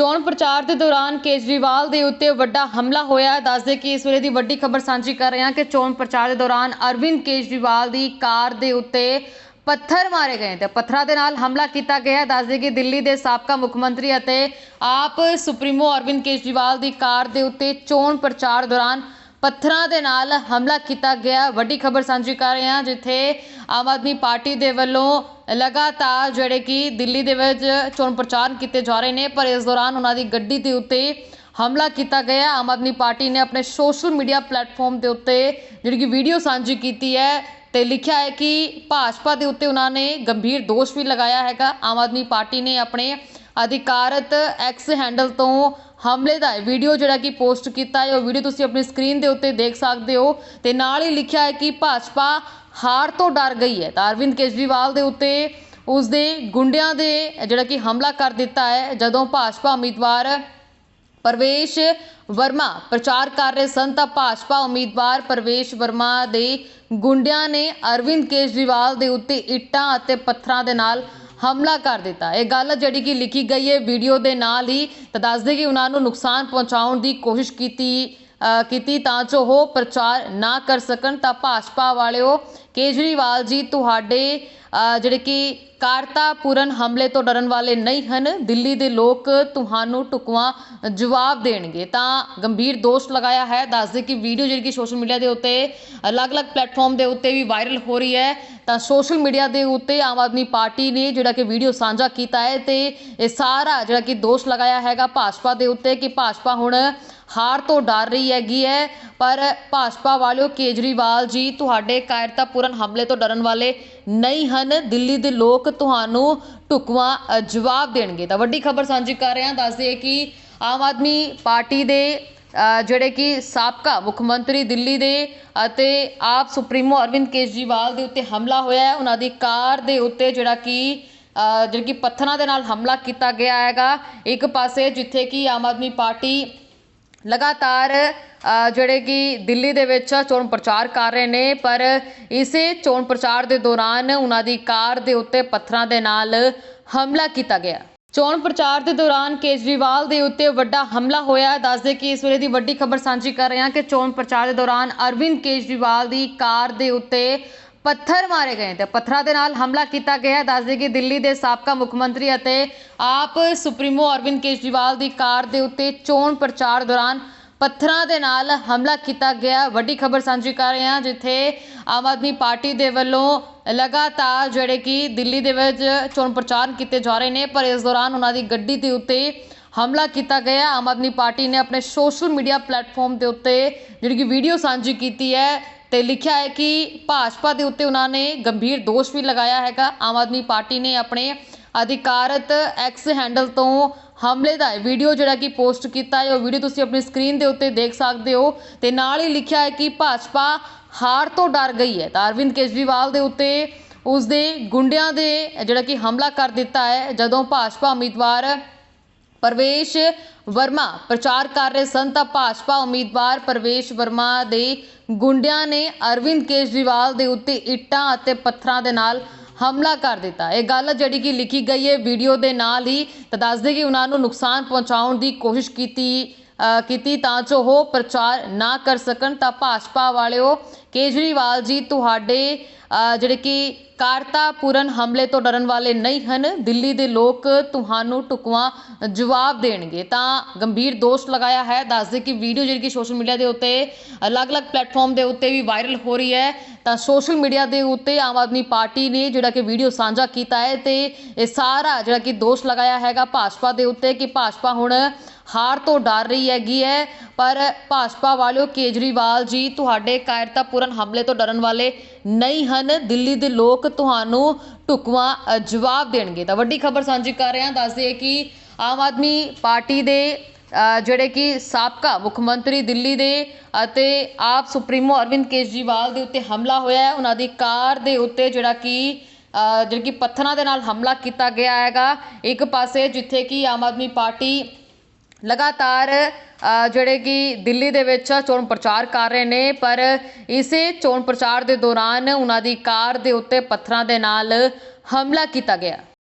ਚੋਣ ਪ੍ਰਚਾਰ ਦੇ ਦੌਰਾਨ ਕੇਜਰੀਵਾਲ ਦੇ ਉੱਤੇ ਵੱਡਾ ਹਮਲਾ ਹੋਇਆ। ਹੈ ਦੱਸਦੇ ਕਿ ਇਸ ਵੇਲੇ ਦੀ ਵੱਡੀ ਖਬਰ ਸਾਂਝੀ ਕਰ ਰਹੇ ਹਾਂ ਕਿ ਚੋਣ ਪ੍ਰਚਾਰ ਦੇ ਦੌਰਾਨ ਅਰਵਿੰਦ ਕੇਜਰੀਵਾਲ ਦੀ ਕਾਰ ਦੇ ਉੱਤੇ ਪੱਥਰ ਮਾਰੇ ਗਏ ਤੇ ਪੱਥਰਾਂ ਦੇ ਨਾਲ ਹਮਲਾ ਕੀਤਾ ਗਿਆ ਦੱਸਦੇ ਕਿ ਦਿੱਲੀ ਦੇ ਸਾਬਕਾ ਮੁੱਖ ਮੰਤਰੀ ਅਤੇ ਆਪ ਸੁਪਰੀਮੋ ਅਰਵਿੰਦ ਕੇਜਰੀਵਾਲ ਦੀ ਕਾਰ ਦੇ ਉੱਤੇ ਚੋਣ ਪ੍ਰਚਾਰ ਦੌਰਾਨ ਪੱਥਰਾਂ ਦੇ ਨਾਲ ਹਮਲਾ ਕੀਤਾ ਗਿਆ। ਵੱਡੀ ਖਬਰ ਸਾਂਝੀ ਕਰ ਰਹੇ ਹਾਂ ਜਿੱਥੇ ਆਮ ਆਦਮੀ ਪਾਰਟੀ ਦੇ ਵੱਲੋਂ ਲਗਾਤਾਰ ਜਿਹੜੇ ਕਿ ਦਿੱਲੀ ਦੇ ਵਿੱਚ ਚੋਣ ਪ੍ਰਚਾਰ ਕੀਤੇ ਜਾ ਰਹੇ ਨੇ, ਪਰ ਇਸ ਦੌਰਾਨ ਉਹਨਾਂ ਦੀ ਗੱਡੀ ਦੇ ਉੱਤੇ ਹਮਲਾ ਕੀਤਾ ਗਿਆ। ਆਮ ਆਦਮੀ ਪਾਰਟੀ ਨੇ ਆਪਣੇ ਸੋਸ਼ਲ ਮੀਡੀਆ ਪਲੇਟਫਾਰਮ ਦੇ ਉੱਤੇ ਜਿਹੜੀ ਕਿ ਵੀਡੀਓ ਸਾਂਝੀ ਕੀਤੀ ਹੈ ਤੇ ਲਿਖਿਆ ਹੈ ਕਿ ਭਾਜਪਾ ਦੇ ਉੱਤੇ ਉਹਨਾਂ ਨੇ ਗੰਭੀਰ ਦੋਸ਼ ਵੀ ਲਗਾਇਆ ਹੈਗਾ। ਆਮ ਆਦਮੀ ਪਾਰਟੀ ਨੇ ਆਪਣੇ ਅਧਿਕਾਰਤ ਐਕਸ ਹੈਂਡਲ ਤੋਂ ਹਮਲੇ ਦਾ ਵੀਡੀਓ ਜਿਹੜਾ ਕਿ ਪੋਸਟ ਕੀਤਾ ਹੈ, ਉਹ ਵੀਡੀਓ ਤੁਸੀਂ ਆਪਣੀ ਸਕਰੀਨ ਦੇ ਉੱਤੇ ਦੇਖ ਸਕਦੇ ਹੋ ਤੇ ਨਾਲ ਹੀ ਲਿਖਿਆ ਹੈ ਕਿ ਭਾਜਪਾ ਹਾਰ ਤੋਂ ਡਰ ਗਈ ਹੈ। ਤਾਂ ਅਰਵਿੰਦ ਕੇਜਰੀਵਾਲ ਦੇ ਉੱਤੇ ਉਸਦੇ ਗੁੰਡਿਆਂ ਦੇ ਜਿਹੜਾ ਕਿ ਹਮਲਾ ਕਰ ਦਿੱਤਾ ਹੈ, ਜਦੋਂ ਭਾਜਪਾ ਉਮੀਦਵਾਰ ਪਰਵੇਸ਼ ਵਰਮਾ ਪ੍ਰਚਾਰ ਕਰ ਰਹੇ ਸਨ, ਤਾਂ ਭਾਜਪਾ ਉਮੀਦਵਾਰ ਪਰਵੇਸ਼ ਵਰਮਾ ਦੇ ਗੁੰਡਿਆਂ ਨੇ ਅਰਵਿੰਦ ਕੇਜਰੀਵਾਲ ਦੇ ਉੱਤੇ ਇੱਟਾਂ ਅਤੇ ਪੱਥਰਾਂ ਦੇ ਨਾਲ ਹਮਲਾ ਕਰ ਦਿੱਤਾ। ਇਹ ਗੱਲ ਜਿਹੜੀ ਕਿ ਲਿਖੀ ਗਈ ਹੈ ਵੀਡੀਓ ਦੇ ਨਾਲ ਹੀ ਤਾਂ ਦੱਸਦੇ ਕਿ ਉਹਨਾਂ ਨੂੰ ਨੁਕਸਾਨ ਪਹੁੰਚਾਉਣ ਦੀ ਕੋਸ਼ਿਸ਼ ਕੀਤੀ ਕੀਤੀ ਤਾਂ ਜੋ ਉਹ ਪ੍ਰਚਾਰ ਨਾ ਕਰ ਸਕਣ ਤਾਂ ਭਾਜਪਾ ਵਾਲਿਓ ਕੇਜਰੀਵਾਲ ਜੀ, ਤੁਹਾਡੇ ਜਿਹੜੇ ਕਿ ਕਾਰਤਾਪੂਰਨ ਹਮਲੇ ਤੋਂ ਡਰਨ ਵਾਲੇ ਨਹੀਂ ਹਨ, ਦਿੱਲੀ ਦੇ ਲੋਕ ਤੁਹਾਨੂੰ ਢੁਕਵਾਂ ਜਵਾਬ ਦੇਣਗੇ। ਤਾਂ ਗੰਭੀਰ ਦੋਸ਼ ਲਗਾਇਆ ਹੈ। ਦੱਸਦੇ ਕਿ ਵੀਡੀਓ ਜਿਹੜੀ ਕਿ ਸੋਸ਼ਲ ਮੀਡੀਆ ਦੇ ਉੱਤੇ, ਅਲੱਗ-ਅਲੱਗ ਪਲੇਟਫਾਰਮ ਦੇ ਉੱਤੇ ਵੀ ਵਾਇਰਲ ਹੋ ਰਹੀ ਹੈ। ਤਾਂ ਸੋਸ਼ਲ ਮੀਡੀਆ ਦੇ ਉੱਤੇ ਆਮ ਆਦਮੀ ਪਾਰਟੀ ਨੇ ਜਿਹੜਾ ਕਿ ਵੀਡੀਓ ਸਾਂਝਾ ਕੀਤਾ ਹੈ ਤੇ ਇਹ ਸਾਰਾ ਜਿਹੜਾ ਕਿ ਦੋਸ਼ ਲਗਾਇਆ ਹੈਗਾ ਭਾਜਪਾ ਦੇ ਉੱਤੇ ਕਿ ਭਾਜਪਾ ਹੁਣ ਹਾਰ ਤੋਂ ਡਰ ਰਹੀ ਹੈਗੀ ਹੈ। ਪਰ ਭਾਜਪਾ ਵਾਲਿਓ ਕੇਜਰੀਵਾਲ ਜੀ, ਤੁਹਾਡੇ ਕਾਇਰਤਾਪੂਰਨ ਹਮਲੇ ਤੋਂ ਡਰਨ ਵਾਲੇ ਨਹੀਂ ਹਨ। ਦਿੱਲੀ ਦੇ ਲੋਕ ਤੁਹਾਨੂੰ ਢੁਕਵਾਂ ਜਵਾਬ ਦੇਣਗੇ। ਤਾਂ ਵੱਡੀ ਖਬਰ ਸਾਂਝੀ ਕਰ ਰਹੇ ਹਾਂ। ਦੱਸਦੇ ਕਿ ਆਮ ਆਦਮੀ ਪਾਰਟੀ ਦੇ ਜਿਹੜੇ ਕਿ ਸਾਬਕਾ ਮੁੱਖ ਮੰਤਰੀ ਦਿੱਲੀ ਦੇ ਅਤੇ ਆਪ ਸੁਪਰੀਮੋ ਅਰਵਿੰਦ ਕੇਜਰੀਵਾਲ ਦੇ ਉੱਤੇ ਹਮਲਾ ਹੋਇਆ ਹੈ। ਉਹਨਾਂ ਦੀ ਕਾਰ ਦੇ ਉੱਤੇ ਜਿਹੜਾ ਕਿ ਅ, ਜਿਹੜੀ ਕਿ ਪੱਥਰਾਂ ਦੇ ਨਾਲ ਹਮਲਾ ਕੀਤਾ ਗਿਆ ਹੈਗਾ। ਇੱਕ ਪਾਸੇ ਜਿੱਥੇ ਕਿ ਆਮ ਆਦਮੀ ਪਾਰਟੀ ਲਗਾਤਾਰ ਜਿਹੜੇ ਕਿ ਦਿੱਲੀ ਦੇ ਵਿੱਚ ਚੋਣ ਪ੍ਰਚਾਰ ਕਰ ਰਹੇ ਨੇ, ਪਰ ਇਸੇ ਚੋਣ ਪ੍ਰਚਾਰ ਦੇ ਦੌਰਾਨ ਉਹਨਾਂ ਦੀ ਕਾਰ ਦੇ ਉੱਤੇ ਪੱਥਰਾਂ ਦੇ ਨਾਲ ਹਮਲਾ ਕੀਤਾ ਗਿਆ। ਚੋਣ ਪ੍ਰਚਾਰ ਦੇ ਦੌਰਾਨ ਕੇਜਰੀਵਾਲ ਦੇ ਉੱਤੇ ਵੱਡਾ ਹਮਲਾ ਹੋਇਆ ਦੱਸਦੇ ਕਿ ਇਸ ਵੇਲੇ ਦੀ ਵੱਡੀ ਖਬਰ ਸਾਂਝੀ ਕਰ ਰਹੇ ਹਾਂ ਕਿ ਚੋਣ ਪ੍ਰਚਾਰ ਦੇ ਦੌਰਾਨ ਅਰਵਿੰਦ ਕੇਜਰੀਵਾਲ ਦੀ ਕਾਰ ਦੇ ਉੱਤੇ ਪੱਥਰ ਮਾਰੇ ਗਏ ਤੇ ਪੱਥਰਾਂ ਦੇ ਨਾਲ ਹਮਲਾ ਕੀਤਾ ਗਿਆ ਹੈ। ਦੱਸਦੇ ਕਿ ਦਿੱਲੀ ਦੇ ਸਾਬਕਾ ਮੁੱਖ ਮੰਤਰੀ ਅਤੇ ਆਪ ਸੁਪਰੀਮੋ ਅਰਵਿੰਦ ਕੇਜਰੀਵਾਲ ਦੀ ਕਾਰ ਦੇ ਉੱਤੇ ਚੋਣ ਪ੍ਰਚਾਰ ਦੌਰਾਨ ਪੱਥਰਾਂ ਦੇ ਨਾਲ ਹਮਲਾ ਕੀਤਾ ਗਿਆ। ਵੱਡੀ ਖਬਰ ਸਾਂਝੀ ਕਰ ਰਹੇ ਹਾਂ, ਜਿੱਥੇ ਆਮ ਆਦਮੀ ਪਾਰਟੀ ਦੇ ਵੱਲੋਂ ਲਗਾਤਾਰ ਜਿਹੜੇ ਕਿ ਦਿੱਲੀ ਦੇ ਵਿੱਚ ਚੋਣ ਪ੍ਰਚਾਰ ਕੀਤੇ ਜਾ ਰਹੇ ਨੇ, ਪਰ ਇਸ ਦੌਰਾਨ ਉਹਨਾਂ ਦੀ ਗੱਡੀ ਦੇ ਉੱਤੇ ਹਮਲਾ ਕੀਤਾ ਗਿਆ। ਆਮ ਆਦਮੀ ਪਾਰਟੀ ਨੇ ਆਪਣੇ ਸੋਸ਼ਲ ਮੀਡੀਆ ਪਲੇਟਫਾਰਮ ਦੇ ਉੱਤੇ ਜਿਹੜੀ ਕਿ ਵੀਡੀਓ ਸਾਂਝੀ ਕੀਤੀ ਹੈ ਤੇ ਲਿਖਿਆ ਹੈ ਕਿ ਭਾਜਪਾ ਦੇ ਉੱਤੇ ਉਹਨਾਂ ਨੇ ਗੰਭੀਰ ਦੋਸ਼ ਵੀ ਲਗਾਇਆ ਹੈਗਾ। ਆਮ ਆਦਮੀ ਪਾਰਟੀ ਨੇ ਆਪਣੇ ਅਧਿਕਾਰਤ ਐਕਸ ਹੈਂਡਲ ਤੋਂ ਹਮਲੇ ਦਾ ਵੀਡੀਓ ਜਿਹੜਾ ਕਿ ਪੋਸਟ ਕੀਤਾ ਹੈ, ਉਹ ਵੀਡੀਓ ਤੁਸੀਂ ਆਪਣੀ ਸਕਰੀਨ ਦੇ ਉੱਤੇ ਦੇਖ ਸਕਦੇ ਹੋ ਤੇ ਨਾਲ ਹੀ ਲਿਖਿਆ ਹੈ ਕਿ ਭਾਜਪਾ ਹਾਰ ਤੋਂ ਡਰ ਗਈ ਹੈ। ਤਾਂ ਅਰਵਿੰਦ ਕੇਜਰੀਵਾਲ ਦੇ ਉੱਤੇ ਉਸਦੇ ਗੁੰਡਿਆਂ ਦੇ ਜਿਹੜਾ ਕਿ ਹਮਲਾ ਕਰ ਦਿੱਤਾ ਹੈ, ਜਦੋਂ ਭਾਜਪਾ ਉਮੀਦਵਾਰ ਪਰਵੇਸ਼ ਵਰਮਾ ਪ੍ਰਚਾਰ ਕਰ ਰਹੇ ਸਨ ਤਾਂ ਭਾਜਪਾ ਉਮੀਦਵਾਰ ਪਰਵੇਸ਼ ਵਰਮਾ ਦੇ ਗੁੰਡਿਆਂ ਨੇ ਅਰਵਿੰਦ ਕੇਜਰੀਵਾਲ ਦੇ ਉੱਤੇ ਇੱਟਾਂ ਅਤੇ ਪੱਥਰਾਂ ਦੇ ਨਾਲ ਹਮਲਾ ਕਰ ਦਿੱਤਾ। ਇਹ ਗੱਲ ਜਿਹੜੀ ਕਿ ਲਿਖੀ ਗਈ ਹੈ ਵੀਡੀਓ ਦੇ ਨਾਲ ਹੀ ਤਾਂ ਦੱਸਦੇ ਕਿ ਉਹਨਾਂ ਨੂੰ ਨੁਕਸਾਨ ਪਹੁੰਚਾਉਣ ਦੀ ਕੋਸ਼ਿਸ਼ ਕੀਤੀ ਕੀਤੀ ਤਾਂ ਜੋ ਉਹ ਪ੍ਰਚਾਰ ਨਾ ਕਰ ਸਕਣ ਤਾਂ ਭਾਜਪਾ ਵਾਲਿਓ ਕੇਜਰੀਵਾਲ ਜੀ, ਤੁਹਾਡੇ ਜਿਹੜੇ ਕਿ ਕਾਰਤਾਪੂਰਨ ਹਮਲੇ ਤੋਂ ਡਰਨ ਵਾਲੇ ਨਹੀਂ ਹਨ, ਦਿੱਲੀ ਦੇ ਲੋਕ ਤੁਹਾਨੂੰ ਢੁਕਵਾਂ ਜਵਾਬ ਦੇਣਗੇ। ਤਾਂ ਗੰਭੀਰ ਦੋਸ਼ ਲਗਾਇਆ ਹੈ। ਦੱਸਦੇ ਕਿ ਵੀਡੀਓ ਜਿਹੜੀ ਕਿ ਸੋਸ਼ਲ ਮੀਡੀਆ ਦੇ ਉੱਤੇ, ਅਲੱਗ-ਅਲੱਗ ਪਲੇਟਫਾਰਮ ਦੇ ਉੱਤੇ ਵੀ ਵਾਇਰਲ ਹੋ ਰਹੀ ਹੈ। ਤਾਂ ਸੋਸ਼ਲ ਮੀਡੀਆ ਦੇ ਉੱਤੇ ਆਮ ਆਦਮੀ ਪਾਰਟੀ ਨੇ ਜਿਹੜਾ ਕਿ ਵੀਡੀਓ ਸਾਂਝਾ ਕੀਤਾ ਹੈ ਤੇ ਇਹ ਸਾਰਾ ਜਿਹੜਾ ਕਿ ਦੋਸ਼ ਲਗਾਇਆ ਹੈਗਾ ਭਾਜਪਾ ਦੇ ਉੱਤੇ ਕਿ ਭਾਜਪਾ ਹੁਣ ਹਾਰ ਤੋਂ ਡਰ ਰਹੀ ਹੈਗੀ ਹੈ। ਪਰ ਭਾਜਪਾ ਵਾਲਿਓ ਕੇਜਰੀਵਾਲ ਜੀ, ਤੁਹਾਡੇ ਕਾਇਰਤਾਪੂਰਨ ਹਮਲੇ ਤੋਂ ਡਰਨ ਵਾਲੇ ਨਹੀਂ ਹਨ। ਦਿੱਲੀ ਦੇ ਲੋਕ ਤੁਹਾਨੂੰ ਢੁਕਵਾਂ ਜਵਾਬ ਦੇਣਗੇ। ਤਾਂ ਵੱਡੀ ਖਬਰ ਸਾਂਝੀ ਕਰ ਰਹੇ ਹਾਂ। ਦੱਸਦੇ ਕਿ ਆਮ ਆਦਮੀ ਪਾਰਟੀ ਦੇ ਜਿਹੜੇ ਕਿ ਸਾਬਕਾ ਮੁੱਖ ਮੰਤਰੀ ਦਿੱਲੀ ਦੇ ਅਤੇ ਆਪ ਸੁਪਰੀਮੋ ਅਰਵਿੰਦ ਕੇਜਰੀਵਾਲ ਦੇ ਉੱਤੇ ਹਮਲਾ ਹੋਇਆ ਹੈ। ਉਹਨਾਂ ਦੀ ਕਾਰ ਦੇ ਉੱਤੇ ਜਿਹੜਾ ਕਿ ਅ, ਜਿਹੜੀ ਕਿ ਪੱਥਰਾਂ ਦੇ ਨਾਲ ਹਮਲਾ ਕੀਤਾ ਗਿਆ ਹੈਗਾ। ਇੱਕ ਪਾਸੇ ਜਿੱਥੇ ਕਿ ਆਮ ਆਦਮੀ ਪਾਰਟੀ ਲਗਾਤਾਰ ਜਿਹੜੇ ਕਿ ਦਿੱਲੀ ਦੇ ਵਿੱਚ ਚੋਣ ਪ੍ਰਚਾਰ ਕਰ ਰਹੇ ਨੇ, ਪਰ ਇਸੇ ਚੋਣ ਪ੍ਰਚਾਰ ਦੇ ਦੌਰਾਨ ਉਹਨਾਂ ਦੀ ਕਾਰ ਦੇ ਉੱਤੇ ਪੱਥਰਾਂ ਦੇ ਨਾਲ ਹਮਲਾ ਕੀਤਾ ਗਿਆ।